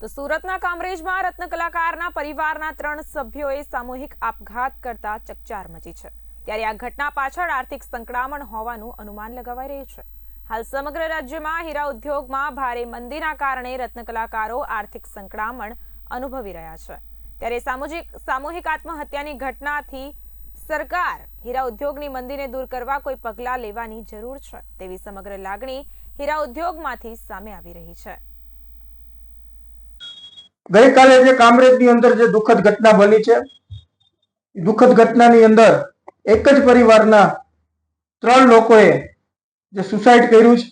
તો સુરતના કામરેજમાં રત્ન કલાકારના પરિવારના ત્રણ સભ્યોએ સામૂહિક આપઘાત કરતા ચકચાર મચી છે. ત્યારે આ ઘટના પાછળ આર્થિક સંકળામણ હોવાનું અનુમાન લગાવાઈ રહ્યું છે. હાલ સમગ્ર રાજ્યમાં હીરા ઉદ્યોગમાં ભારે મંદીના કારણે રત્ન કલાકારો આર્થિક સંકળામણ અનુભવી રહ્યા છે. ત્યારે સામૂહિક સામૂહિક આત્મહત્યાની ઘટનાથી સરકાર હીરા ઉદ્યોગની મંદીને દૂર કરવા કોઈ પગલાં લેવાની જરૂર છે તેવી સમગ્ર લાગણી હીરા ઉદ્યોગમાંથી સામે આવી રહી છે. ગઈકાલે જે કામરેજની અંદર જે દુઃખદ ઘટના બની છે દુઃખદ ઘટનાની અંદર એક જ પરિવારના ત્રણ લોકોએ જે સુસાઇડ કર્યું છે.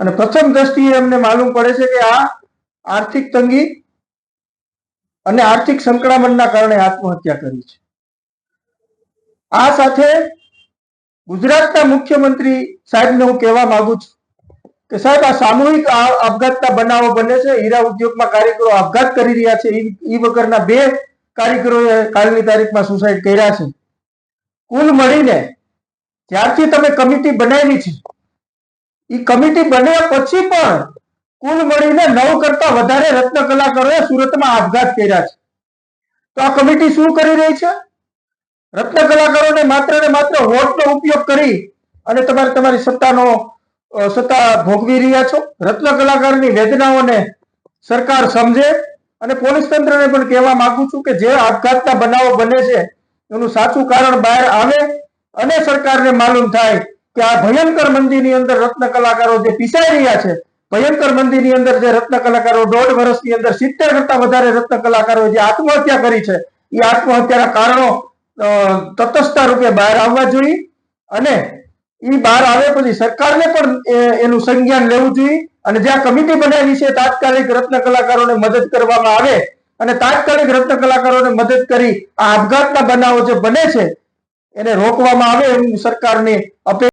અને પ્રથમ દ્રષ્ટિએ અમને માલુમ પડે છે કે આ આર્થિક તંગી અને આર્થિક સંકળામણના કારણે આત્મહત્યા કરી છે. આ સાથે ગુજરાતના મુખ્યમંત્રી સાહેબને હું કહેવા માંગુ છું કે સાહેબ, આ સામૂહિક આપઘાતના બનાવો બને છે. હીરા ઉદ્યોગમાં કારીગરો આપઘાત કરી રહ્યા છે. ઈ- વગરના બે કારીગરોએ કાલની તારીખમાં સુસાઇડ કર્યા છે. કુલ મળીને જ્યારથી તમે કમિટી બનાવી છે એ કમિટી બન્યા પછી પણ કુલ મળીને નવ કરતા વધારે રત્ન કલાકારોએ સુરતમાં આપઘાત કર્યા છે. તો આ કમિટી શું કરી રહી છે? રત્ન કલાકારોને માત્ર ને માત્ર વોટનો ઉપયોગ કરી અને તમારે તમારી સત્તાનો સત્તા ભોગવી રહ્યા છો? રત્ન કલાકારની વેદનાઓને સરકાર સમજે અને પોલીસ તંત્રને પણ કહેવા માંગુ છું કે જે આપઘાતના બનાવો બને છે, એનું સાચું કારણ બહાર આવે અને સરકારને માલુમ થાય કે આ ભયંકર મંદીની અંદર રત્ન કલાકારો જે પીસાઈ રહ્યા છે, ભયંકર મંદીની અંદર જે રત્ન કલાકારો દોઢ વર્ષની અંદર સિત્તેર કરતા વધારે રત્ન કલાકારો જે આત્મહત્યા કરી છે, એ આત્મહત્યાના કારણો તટસ્થતા રૂપે બહાર આવવા જોઈએ અને એ બહાર આવે પછી સરકારને પણ એનું સંજ્ઞાન લેવું જોઈએ અને જ્યાં કમિટી બનાવી છે, તાત્કાલિક રત્ન કલાકારોને મદદ કરવામાં આવે અને તાત્કાલિક રત્ન કલાકારોને મદદ કરી આ આપઘાતના બનાવો જે બને છે, એને રોકવામાં આવે એવું સરકારને અપેક્ષા